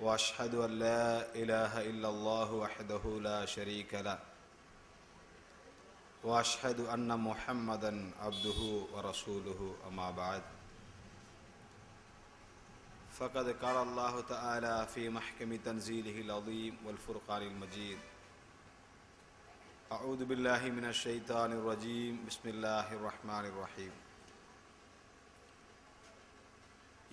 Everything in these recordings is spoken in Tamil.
واشهد ان لا اله الا الله وحده لا شريك له. واشهد ان محمدا عبده ورسوله اما بعد. فقد قال الله تعالى في محكم تنزيله العظيم والفرقان المجيد أعوذ بالله من الشيطان الرجيم. بسم الله الرحمن الرحيم.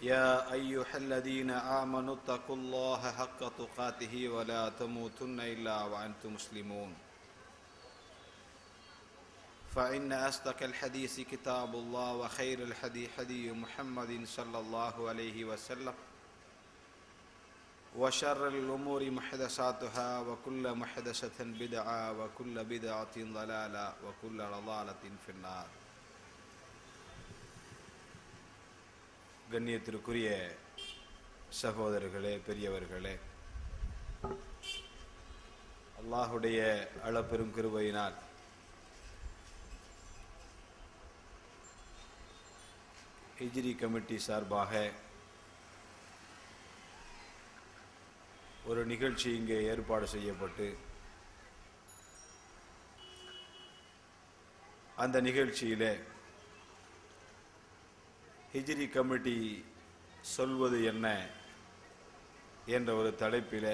يا أيها الذين آمنوا اتقوا الله حق تقاته ولا تموتن إلا وأنتم مسلمون. فإن أصدق الحديث كتاب الله وخير الحدي حدي محمد صلى الله عليه وسلم. وشر الأمور محدثاتها وكل محدثة بدعة وكل بدعة ضلالة وكل ضلالة في النار. கண்ணியத்திற்குரிய சகோதரர்களே பெரியவர்களே. அல்லாஹுடைய அளப்பெரும் கிருபையினால் ஹிஜ்ரி கமிட்டி சார்பாக ஒரு நிகழ்ச்சி இங்கே ஏற்பாடு செய்யப்பட்டு அந்த நிகழ்ச்சியிலே ஹிஜ்ரி கமிட்டி சொல்வது என்ன என்ற ஒரு தலைப்பில்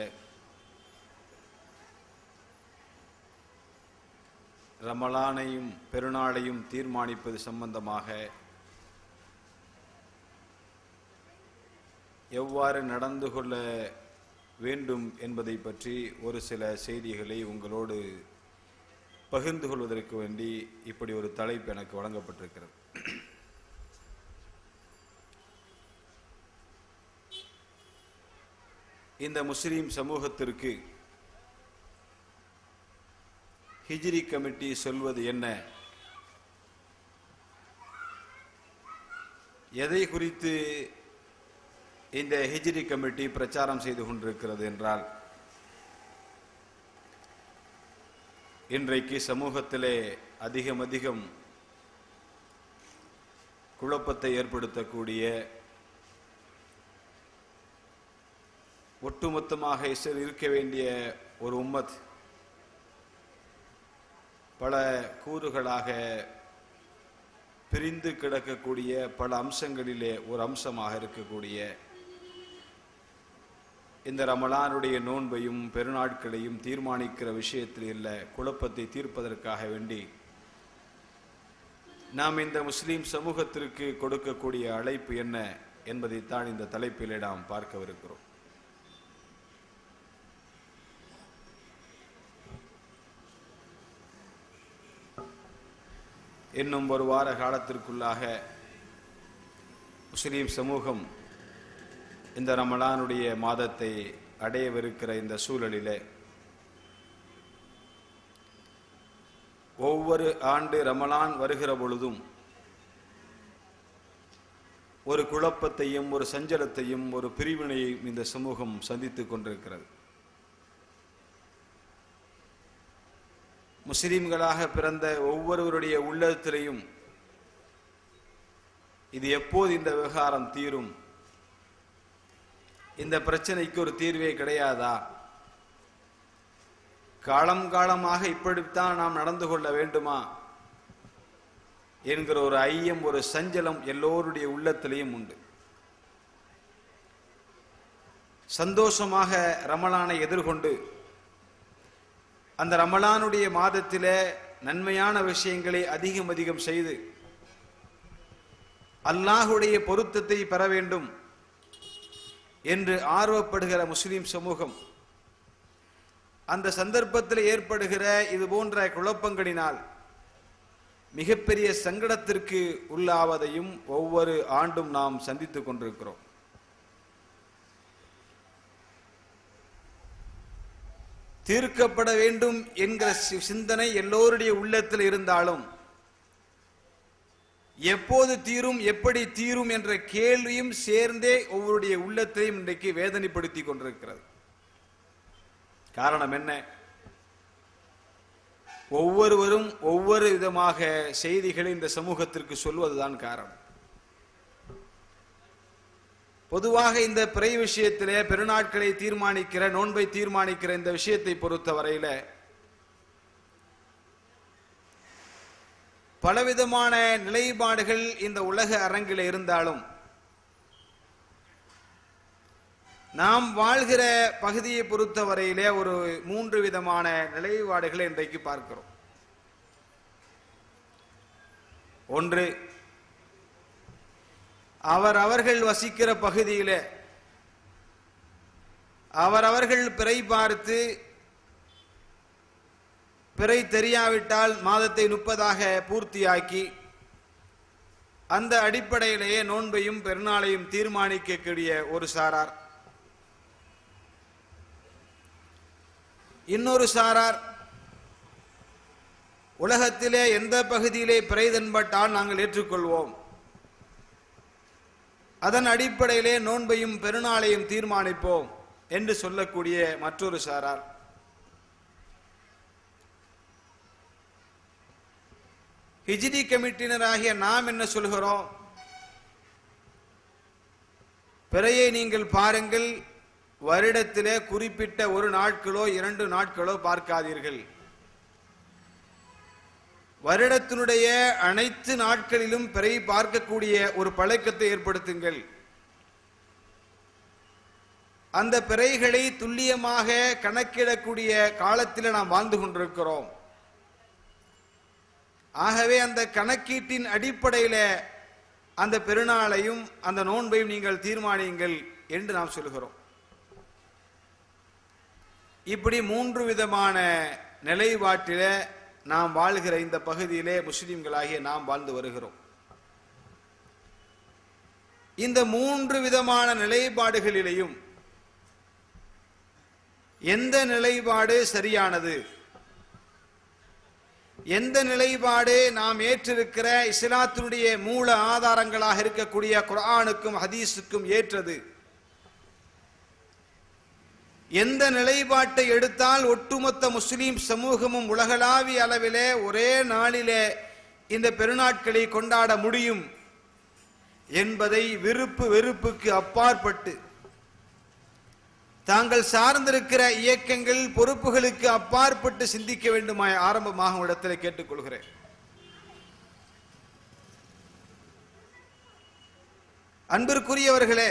ரமலானையும் பெருநாளையும் தீர்மானிப்பது சம்பந்தமாக எவ்வாறு நடந்து கொள்ள வேண்டும் என்பதை பற்றி ஒரு சில செய்திகளை உங்களோடு பகிர்ந்து கொள்வதற்கு வேண்டி இப்படி ஒரு தலைப்பு எனக்கு வழங்கப்பட்டிருக்கிறது. இந்த முஸ்லீம் சமூகத்திற்கு ஹிஜ்ரி கமிட்டி சொல்வது என்ன? எதை குறித்து இந்த ஹிஜ்ரி கமிட்டி பிரச்சாரம் செய்து கொண்டிருக்கிறது என்றால் இன்றைக்கு சமூகத்திலே அதிகம் அதிகம் குழப்பத்தை ஏற்படுத்தக்கூடிய ஒட்டுமொத்தமாக இஸ்ரேல் இருக்க வேண்டிய ஒரு உம்மத் பல கூறுகளாக பிரிந்து கிடக்கக்கூடிய பல அம்சங்களிலே ஒரு அம்சமாக இருக்கக்கூடிய இந்த ரமலானுடைய நோன்பையும் பெருநாட்களையும் தீர்மானிக்கிற விஷயத்தில் இல்லை குழப்பத்தை தீர்ப்பதற்காக வேண்டி நாம் இந்த முஸ்லீம் சமூகத்திற்கு கொடுக்கக்கூடிய அழைப்பு என்ன என்பதைத்தான் இந்த தலைப்பிலே நாம் பார்க்கவிருக்கிறோம். இன்னும் ஒரு வார காலத்திற்குள்ளாக முஸ்லீம் சமூகம் இந்த ரமலானுடைய மாதத்தை அடையவிருக்கிற இந்த சூழலிலே ஒவ்வொரு ஆண்டு ரமலான் வருகிற பொழுதும் ஒரு குழப்பத்தையும் ஒரு சஞ்சலத்தையும் ஒரு பிரிவினையும் இந்த சமூகம் சந்தித்துக் கொண்டிருக்கிறது. முஸ்லீம்களாக பிறந்த ஒவ்வொருவருடைய உள்ளத்திலையும் இது எப்போது இந்த விவகாரம் தீரும்? இந்த பிரச்சனைக்கு ஒரு தீர்வே கிடையாதா? காலம் காலமாக இப்படித்தான் நாம் நடந்து கொள்ள வேண்டுமா? என்கிற ஒரு ஐயம் ஒரு சஞ்சலம் எல்லோருடைய உள்ளத்திலையும் உண்டு. சந்தோஷமாக ரமலானை எதிர்கொண்டு அந்த ரமலானுடைய மாதத்தில் நன்மையான விஷயங்களை அதிகம் அதிகம் செய்து அல்லாஹுடைய பொருத்தத்தை பெற வேண்டும் என்று ஆர்வப்படுகிற முஸ்லிம் சமூகம் அந்த சந்தர்ப்பத்தில் ஏற்படுகிற இது போன்ற குழப்பங்களினால் மிகப்பெரிய சங்கடத்திற்கு உள்ளாவதையும் ஒவ்வொரு ஆண்டும் நாம் சந்தித்துக் கொண்டிருக்கிறோம். தீர்க்கப்பட வேண்டும் என்கிற சி- சிந்தனை எல்லோருடைய உள்ளத்தில் இருந்தாலும் எப்போது தீரும் எப்படி தீரும் என்ற கேள்வியும் சேர்ந்தே ஒவ்வொருடைய உள்ளத்தையும் இன்றைக்கு வேதனைப்படுத்தி கொண்டிருக்கிறது. காரணம் என்ன? ஒவ்வொருவரும் ஒவ்வொரு விதமாக செய்திகளை இந்த சமூகத்திற்கு சொல்வதுதான் காரணம். பொதுவாக இந்த பிறை விஷயத்திலே பெருநாட்களை தீர்மானிக்கிற நோன்பை தீர்மானிக்கிற இந்த விஷயத்தை பொறுத்தவரையில பலவிதமான நிலைப்பாடுகள் இந்த உலக அரங்கில் இருந்தாலும் நாம் வாழ்கிற பகுதியை பொறுத்தவரையிலே ஒரு மூன்று விதமான நிலைப்பாடுகளை இன்றைக்கு பார்க்கிறோம். ஒன்று அவர் அவர்கள் வசிக்கிற பகுதியிலே அவரவர்கள் பிறை பார்த்து பிறை தெரியாவிட்டால் மாதத்தை முப்பதாக பூர்த்தியாக்கி அந்த அடிப்படையிலேயே நோன்பையும் பெருநாளையும் தீர்மானிக்கக்கூடிய ஒரு சாரார். இன்னொரு சாரார் உலகத்திலே எந்த பகுதியிலே பிறை தென்பட்டால் நாங்கள் ஏற்றுக்கொள்வோம். அதன் அடிப்படையிலே நோன்பையும் பெருநாளையும் தீர்மானிப்போம் என்று சொல்லக்கூடிய மற்றொரு சாரார். ஹிஜ்ரி கமிட்டினராகிய நாம் என்ன சொல்கிறோம்? பிறையை நீங்கள் பாருங்கள் வருடத்திலே குறிப்பிட்ட ஒரு நாட்களோ இரண்டு நாட்களோ பார்க்காதீர்கள். வருடத்தினுடைய அனைத்து நாட்களிலும் பிறை பார்க்கக்கூடிய ஒரு பழக்கத்தை ஏற்படுத்துங்கள். அந்த பிறைகளை துல்லியமாக கணக்கிடக்கூடிய காலத்தில் நாம் வாழ்ந்து கொண்டிருக்கிறோம். ஆகவே அந்த கணக்கீட்டின் அடிப்படையில் அந்த பெருநாளையும் அந்த நோன்பையும் நீங்கள் தீர்மானியுங்கள் என்று நாம் சொல்கிறோம். இப்படி மூன்று விதமான நிலைப்பாட்டில நாம் வாழ்கிற இந்த பகுதியிலே முஸ்லிம்களாகிய நாம் வாழ்ந்து வருகிறோம். இந்த மூன்று விதமான நிலைப்பாடுகளிலேயும் எந்த நிலைப்பாடு சரியானது? எந்த நிலைப்பாடு நாம் ஏற்றிருக்கிற இஸ்லாத்தினுடைய மூல ஆதாரங்களாக இருக்கக்கூடிய குரானுக்கும் ஹதீஸுக்கும் ஏற்றது? எந்த நிலைப்பாட்டை எடுத்தால் ஒட்டுமொத்த முஸ்லிம் சமூகமும் உலகளாவிய அளவிலே ஒரே நாளிலே இந்த பெருநாட்களை கொண்டாட முடியும் என்பதை விருப்பு வெறுப்புக்கு அப்பாற்பட்டு தாங்கள் சார்ந்திருக்கிற இயக்கங்கள் பொறுப்புகளுக்கு அப்பாற்பட்டு சிந்திக்க வேண்டுமாய் ஆரம்பமாக இடத்தில் கேட்டுக்கொள்கிறேன். அன்பிற்குரியவர்களே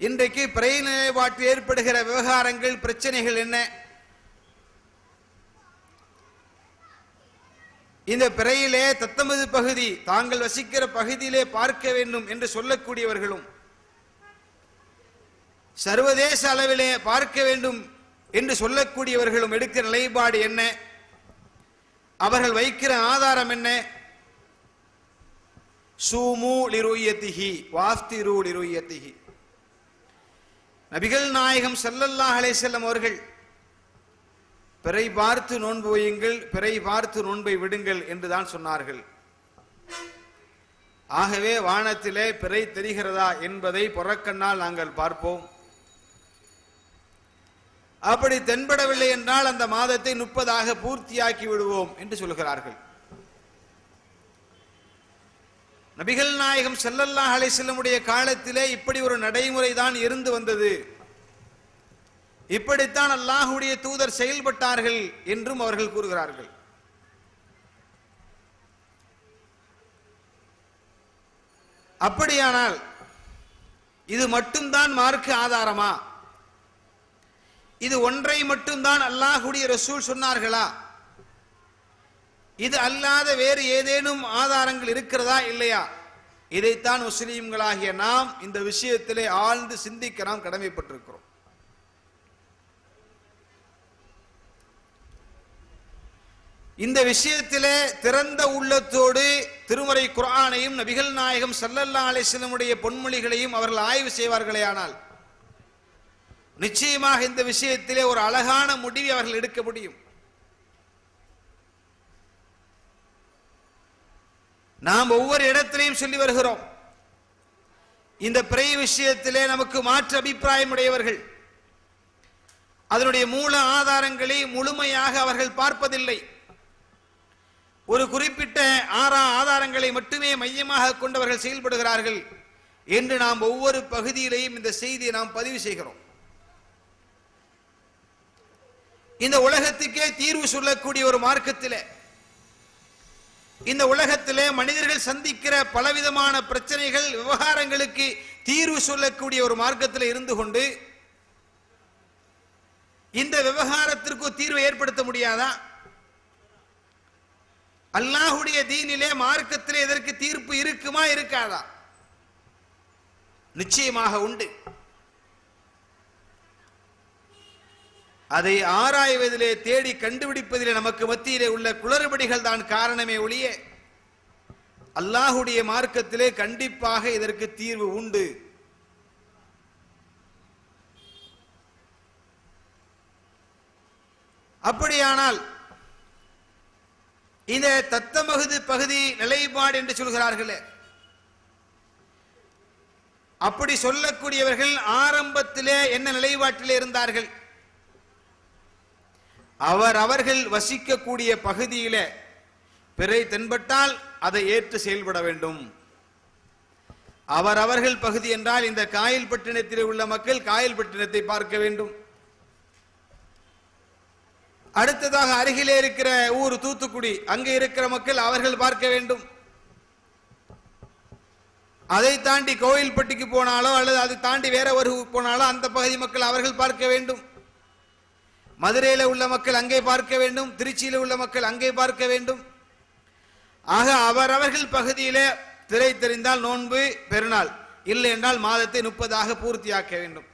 இன்றைக்கு பிறை நிலைப்பாட்டு ஏற்படுகிற விவகாரங்கள் பிரச்சனைகள் என்ன? இந்த பிறையிலே தத்தமது பகுதி தாங்கள் வசிக்கிற பகுதியிலே பார்க்க வேண்டும் என்று சொல்லக்கூடியவர்களும் சர்வதேச அளவிலே பார்க்க வேண்டும் என்று சொல்லக்கூடியவர்களும் எடுக்கிற நிலைப்பாடு என்ன? அவர்கள் வைக்கிற ஆதாரம் என்ன? சூமு லிருயத்திகி வாஸ்திரு லிருயத்திகி நபிகள் நாயகம் ஸல்லல்லாஹு அலைஹி செல்லம் அவர்கள் பிறை பார்த்து நோன்பு வையுங்கள் பிறை பார்த்து நோன்பை விடுங்கள் என்றுதான் சொன்னார்கள். ஆகவே வானத்திலே பிறை தெரிகிறதா என்பதை புறக்கண்ணால் நாங்கள் பார்ப்போம். அப்படி தென்படவில்லை என்றால் அந்த மாதத்தை முப்பதாக பூர்த்தியாக்கி விடுவோம் என்று சொல்கிறார்கள். நபிகள் நாயகம் செல்லல்லாஹ் அலை செல்லமுடைய காலத்திலே இப்படி ஒரு நடைமுறை தான் இருந்து வந்தது. இப்படித்தான் அல்லாஹுடைய தூதர் செயல்பட்டார்கள் என்றும் அவர்கள் கூறுகிறார்கள். அப்படியானால் இது மட்டும்தான் மார்க்கு ஆதாரமா? இது ஒன்றை மட்டும்தான் அல்லாஹுடைய ரசூல் சொன்னார்களா? இது அல்லாத வேறு ஏதேனும் ஆதாரங்கள் இருக்கிறதா இல்லையா? இதைத்தான் முஸ்லீம்களாகிய நாம் இந்த விஷயத்திலே ஆழ்ந்து சிந்திக்க நாம் கடமைப்பட்டிருக்கிறோம். இந்த விஷயத்திலே திறந்த உள்ளத்தோடு திருமறை குரானையும் நபிகள் நாயகம் சல்லல்லா அலிஸ்லமுடைய பொன்மொழிகளையும் அவர்கள் ஆய்வு செய்வார்களே ஆனால் நிச்சயமாக இந்த விஷயத்திலே ஒரு அழகான முடிவை அவர்கள் எடுக்க முடியும். நாம் ஒவ்வொரு இடத்திலையும் சொல்லி வருகிறோம். இந்த பிறை விஷயத்திலே நமக்கு மாற்று அபிப்பிராயம் உடையவர்கள். அதனுடைய மூல ஆதாரங்களை முழுமையாக அவர்கள் பார்ப்பதில்லை. ஒரு குறிப்பிட்ட ஆறா ஆதாரங்களை மட்டுமே மையமாக கொண்டவர்கள் செயல்படுகிறார்கள் என்று நாம் ஒவ்வொரு பகுதியிலையும் இந்த செய்தியை நாம் பதிவு செய்கிறோம். இந்த உலகத்துக்கே தீர்வு சொல்லக்கூடிய ஒரு மார்க்கத்திலே இந்த உலகத்திலே மனிதர்கள் சந்திக்கிற பலவிதமான பிரச்சனைகள் விவகாரங்களுக்கு தீர்வு சொல்லக்கூடிய ஒரு மார்க்கத்தில் இருந்து கொண்டு இந்த விவகாரத்திற்கு தீர்வை ஏற்படுத்த முடியாதா? அல்லாஹுடைய தீனிலே மார்க்கத்திலே இதற்கு தீர்ப்பு இருக்குமா இருக்காதா? நிச்சயமாக உண்டு. அதை ஆராய்வதிலே தேடி கண்டுபிடிப்பதிலே நமக்கு மத்தியிலே உள்ள குளறுபடிகள் தான் காரணமே ஒழிய அல்லாஹுடைய மார்க்கத்திலே கண்டிப்பாக இதற்கு தீர்வு உண்டு. அப்படியானால் இந்த தத்தமகுது பகுதி நிலைப்பாடு என்று சொல்கிறார்களே அப்படி சொல்லக்கூடியவர்கள் ஆரம்பத்திலே என்ன நிலைப்பாட்டிலே இருந்தார்கள்? அவர் அவர்கள் வசிக்கக்கூடிய பகுதியில பிறை தென்பட்டால் அதை ஏற்று செயல்பட வேண்டும். அவர் அவர்கள் பகுதி என்றால் இந்த காயல் பட்டினத்தில் உள்ள மக்கள் காயல் பட்டினத்தை பார்க்க வேண்டும். அடுத்ததாக அருகிலே இருக்கிற ஊர் தூத்துக்குடி அங்கே இருக்கிற மக்கள் அவர்கள் பார்க்க வேண்டும். அதை தாண்டி கோயில்பட்டிக்கு போனாலோ அல்லது அதை தாண்டி வேற ஒரு போனாலோ அந்த பகுதி மக்கள் அவர்கள் பார்க்க வேண்டும். மதுரையில் உள்ள மக்கள் அங்கே பார்க்க வேண்டும் திருச்சியில் உள்ள மக்கள் அங்கே பார்க்க வேண்டும். ஆக அவரவர்கள் பகுதியில் திரை தெரிந்தால் நோன்பு பெருநாள். இல்லை என்றால் மாதத்தை முப்பதாக பூர்த்தியாக்க வேண்டும்.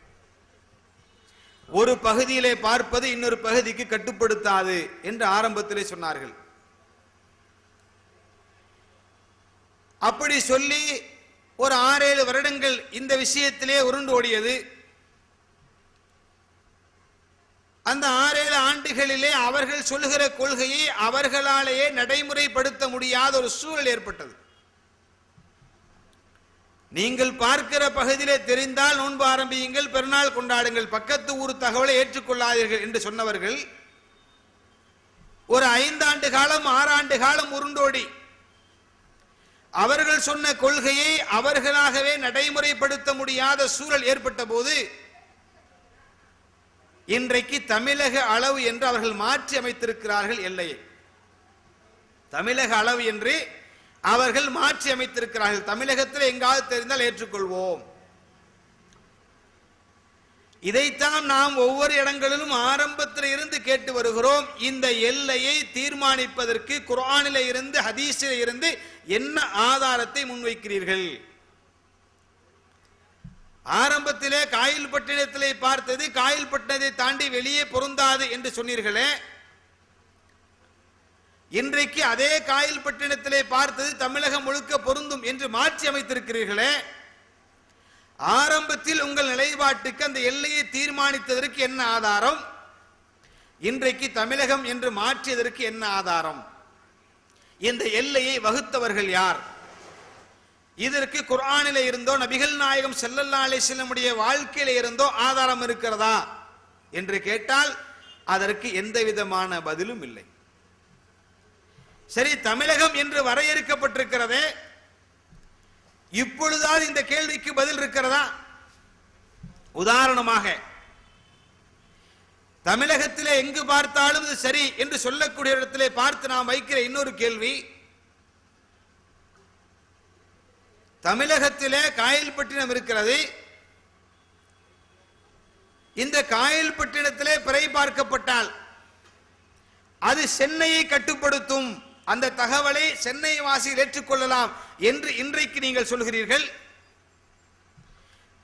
ஒரு பகுதியிலே பார்ப்பது இன்னொரு பகுதிக்கு கட்டுப்படுத்தாது என்று ஆரம்பத்திலே சொன்னார்கள். அப்படி சொல்லி ஒரு ஆறேழு வருடங்கள் இந்த விஷயத்திலே உருண்டு ஓடியது. அந்த ஆறேழு ஆண்டுகளிலே அவர்கள் சொல்லுகிற கொள்கையை அவர்களாலேயே நடைமுறைப்படுத்த முடியாத ஒரு சூழல் ஏற்பட்டது. நீங்கள் பார்க்கிற பகுதியிலே தெரிந்தால் நோன்பு ஆரம்பியுங்கள் பெருநாள் கொண்டாடுங்கள் பக்கத்து ஊர் தகவலை ஏற்றுக்கொள்ளாதீர்கள் என்று சொன்னவர்கள் ஒரு ஐந்தாண்டு காலம் ஆறாண்டு காலம் உருண்டோடி. அவர்கள் சொன்ன கொள்கையை அவர்களாகவே நடைமுறைப்படுத்த முடியாத சூழல் ஏற்பட்ட போது இன்றைக்கு தமிழக அளவு என்று அவர்கள் மாற்றி அமைத்திருக்கிறார்கள் எல்லையை தமிழக அளவு என்று அவர்கள் மாற்றி அமைத்திருக்கிறார்கள். தமிழகத்தில் எங்காவது தெரிந்தால் ஏற்றுக்கொள்வோம். இதைத்தான் நாம் ஒவ்வொரு இடங்களிலும் ஆரம்பத்தில் இருந்து கேட்டு வருகிறோம். இந்த எல்லையை தீர்மானிப்பதற்கு குரானில இருந்து ஹதீஸில் இருந்து என்ன ஆதாரத்தை முன்வைக்கிறீர்கள்? ஆரம்பத்திலே காயில் பட்டினத்திலே பார்த்தது காயில் பட்டினத்தை தாண்டி வெளியே பொருந்தாது என்று சொன்னீர்களே. இன்றைக்கு அதே காயில் பட்டினத்திலே பார்த்தது தமிழகம் முழுக்க பொருந்தும் என்று மாற்றி அமைத்திருக்கிறீர்களே. ஆரம்பத்தில் உங்கள் நிலைப்பாட்டுக்கு அந்த எல்லையை தீர்மானித்ததற்கு என்ன ஆதாரம்? இன்றைக்கு தமிழகம் என்று மாற்றியதற்கு என்ன ஆதாரம்? இந்த எல்லையை வகுத்தவர்கள் யார்? இதற்கு குர்ஆனில இருந்தோ நபிகள் நாயகம் செல்லல்லா அலைஹி வாழ்க்கையில இருந்தோ ஆதாரம் இருக்கிறதா என்று கேட்டால் அதற்கு எந்த விதமான பதிலும் இல்லை. சரி தமிழகம் என்று வரையறுக்கப்பட்டிருக்கிறதே இப்பொழுதாவது இந்த கேள்விக்கு பதில் இருக்கிறதா? உதாரணமாக தமிழகத்திலே எங்கு பார்த்தாலும் இது சரி என்று சொல்லக்கூடிய இடத்திலே பார்த்து நாம் வைக்கிற இன்னொரு கேள்வி தமிழகத்திலே காயல்பட்டினம் இருக்கிறது. இந்த காயல்பட்டினத்திலே பிறை பார்க்கப்பட்டால் அது சென்னையை கட்டுப்படுத்தும். அந்த தகவலை சென்னை வாசியில் ஏற்றுக்கொள்ளலாம் என்று இன்றைக்கு நீங்கள் சொல்கிறீர்கள்.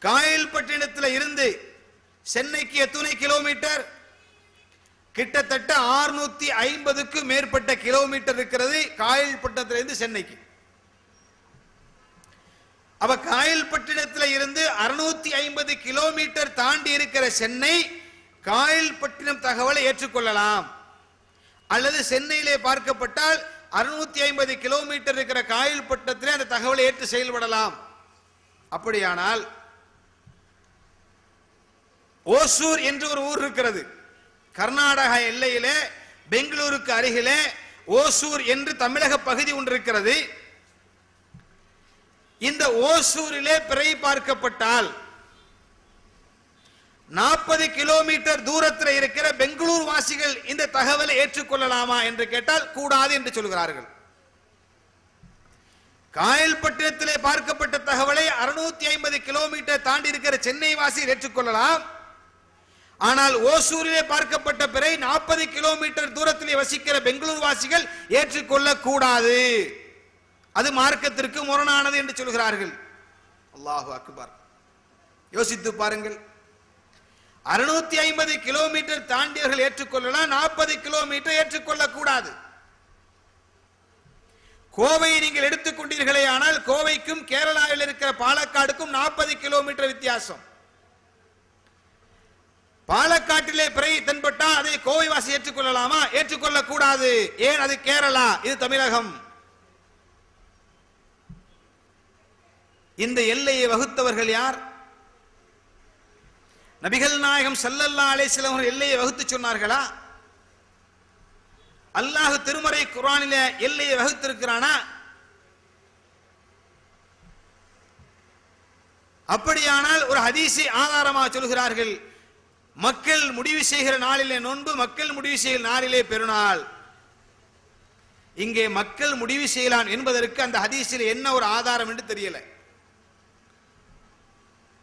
காயல்பட்டினத்தில் இருந்து சென்னைக்கு எத்தனை கிலோமீட்டர்? கிட்டத்தட்ட 650 ஐம்பதுக்கு மேற்பட்ட கிலோமீட்டர் இருக்கிறது காயல்பட்டினத்திலிருந்து சென்னைக்கு. அப்ப காயல்பட்டினத்தில் இருந்து 650 ஐம்பது கிலோமீட்டர் தாண்டி இருக்கிற சென்னை காயல்பட்டினம் தகவலை ஏற்றுக்கொள்ளலாம். அல்லது சென்னையிலே பார்க்கப்பட்டால் 650 ஐம்பது கிலோமீட்டர் இருக்கிற காயல்பட்டினத்திலே அந்த தகவலை ஏற்று செயல்படலாம். அப்படியானால் ஓசூர் என்று ஒரு ஊர் இருக்கிறது. கர்நாடக எல்லையிலே பெங்களூருக்கு அருகிலே ஓசூர் என்று தமிழக பகுதி ஒன்று இருக்கிறது. இந்த ஓசூரிலே பிறை பார்க்கப்பட்டால் நாற்பது கிலோமீட்டர் தூரத்தில் இருக்கிற பெங்களூர் வாசிகள் இந்த தகவலை ஏற்றுக்கொள்ளலாமா என்று கேட்டால் கூடாது என்று சொல்கிறார்கள். காயல்பட்டினத்திலே பார்க்கப்பட்ட தகவலை 650 ஐம்பது கிலோமீட்டர் தாண்டி இருக்கிற சென்னை வாசி ஏற்றுக்கொள்ளலாம். ஆனால் ஓசூரிலே பார்க்கப்பட்ட பிறை நாற்பது கிலோமீட்டர் தூரத்திலே வசிக்கிற பெங்களூர் வாசிகள் ஏற்றுக்கொள்ள கூடாது அது மார்க்கத்திற்கு முரணானது என்று சொல்கிறார்கள். அல்லாஹு அக்பர். யோசித்து பாருங்கள். அறுநூத்தி ஐம்பது கிலோமீட்டர் தாண்டியவர்கள் ஏற்றுக்கொள்ளலாம் நாற்பது கிலோமீட்டர் ஏற்றுக்கொள்ள கூடாது கோவையை நீங்கள் எடுத்துக்கொண்டீர்களே ஆனால் கோவைக்கும் கேரளாவில் இருக்கிற பாலக்காடுக்கும் நாற்பது கிலோமீட்டர் வித்தியாசம். பாலக்காட்டிலே பிறை தென்பட்டா அதை கோவை வாசி ஏற்றுக்கொள்ளலாமா? ஏற்றுக்கொள்ள கூடாது ஏன்? அது கேரளா இது தமிழகம். இந்த எல்லையை வகுத்தவர்கள் யார்? நபிகள் நாயகம் சல்லல்லா அலைஹி எல்லையை வகுத்து சொன்னார்களா? அல்லாஹ் திருமறை குர்ஆனில எல்லையை வகுத்திருக்கிறானா? அப்படியானால் ஒரு ஹதீஸை ஆதாரமாக சொல்கிறார்கள். மக்கள் முடிவு செய்கிற நாளிலே நோன்பு மக்கள் முடிவு செய்கிற நாளிலே பெருநாள். இங்கே மக்கள் முடிவு செய்யலாம் என்பதற்கு அந்த ஹதீஸில் என்ன ஒரு ஆதாரம் என்று தெரியல.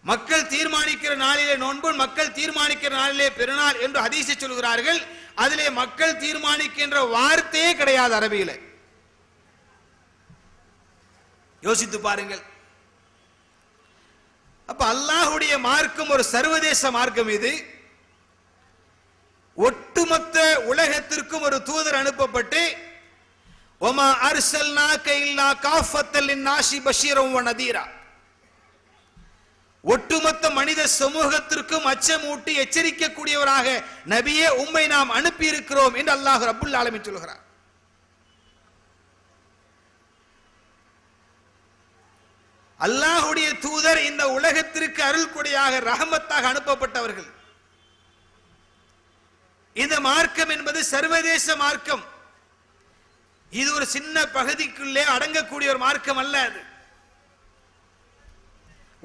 மக்கள் தீர்மானிக்கிற நாளிலே நோன்பு மக்கள் தீர்மானிக்கிற நாளிலே பெருநாள் என்று ஹதீஸை சொல்கிறார்கள். அதிலே மக்கள் தீர்மானிக்கின்ற வார்த்தையே கிடையாது அரபியில. யோசித்து பாருங்கள். அப்ப அல்லாஹுடைய மார்க்கம் ஒரு சர்வதேச மார்க்கம் இது. ஒட்டுமொத்த உலகத்திற்கும் ஒரு தூதர் அனுப்பப்பட்டு ஒமா அர்சல்னாக இல்லா காஃபத்தல் நாசி பஷீரம் நதீரா. ஒட்டுமொத்த மனித சமூகத்திற்கும் அச்சமூட்டி எச்சரிக்கக்கூடியவராக நபியே உம்மை நாம் அனுப்பி இருக்கிறோம் என்று அல்லாஹ் ரப்புல் ஆலமி சொல்கிறார். அல்லாஹுடைய தூதர் இந்த உலகத்திற்கு அருள்கொடையாக ரஹமத்தாக அனுப்பப்பட்டவர்கள். இந்த மார்க்கம் என்பது சர்வதேச மார்க்கம். இது ஒரு சின்ன பகுதிக்குள்ளே அடங்கக்கூடிய ஒரு மார்க்கம் அல்ல அது.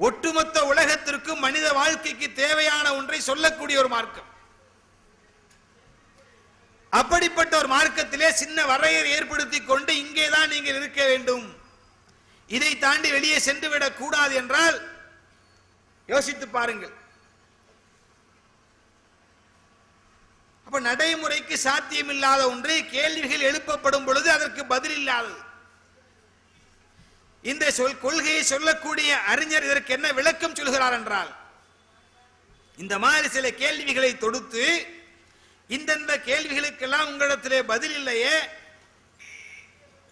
ஒட்டுமொத்த உலகத்திற்கும் மனித வாழ்க்கைக்கு தேவையான ஒன்றை சொல்லக்கூடிய ஒரு மார்க்கம். அப்படிப்பட்ட ஒரு மார்க்கத்திலே சின்ன வரையறை ஏற்படுத்தி கொண்டு இங்கேதான் நீங்கள் இருக்க வேண்டும். இதை தாண்டி வெளியே சென்று விடக் கூடாது என்றால் யோசித்து பாருங்கள். அப்ப நடைமுறைக்கு சாத்தியமில்லாத ஒன்று கேள்விகள் எழுப்பப்படும் பொழுது அதற்கு பதில் இல்லாதது. இந்த சொல் கொள்கையை சொல்லக்கூடிய அறிஞர் இதற்கு என்ன விளக்கம் சொல்கிறார் என்றால் இந்த மாதிரி சில கேள்விகளை தொடுத்து இந்தந்த கேள்விகளுக்கெல்லாம் உங்களிடத்திலே பதில் இல்லையே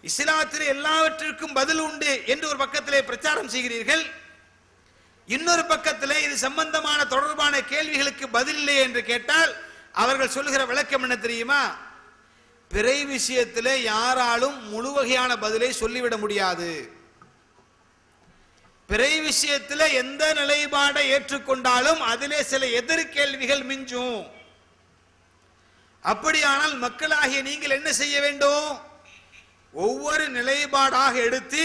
இஸ்லாத்திலே எல்லாவற்றிற்கும் பதில் உண்டு என்று ஒரு பக்கத்திலே பிரச்சாரம் செய்கிறீர்கள் இன்னொரு பக்கத்திலே இது சம்பந்தமான தொடர்பான கேள்விகளுக்கு பதில் இல்லை என்று கேட்டால் அவர்கள் சொல்லுகிற விளக்கம் என்ன தெரியுமா? பிறை விஷயத்திலே யாராலும் முழு வகையான பதிலை சொல்லிவிட முடியாது. பிறை விஷயத்தில் எந்த நிலைப்பாடை ஏற்றுக்கொண்டாலும் அதிலே சில எதிர்கேள்விகள் மிஞ்சும். அப்படியானால் மக்களாகிய நீங்கள் என்ன செய்ய வேண்டும்? ஒவ்வொரு நிலைப்பாடாக எடுத்து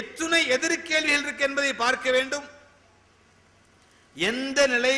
எத்துணை எதிர்கேள்விகள் இருக்கு என்பதை பார்க்க வேண்டும். எந்த நிலை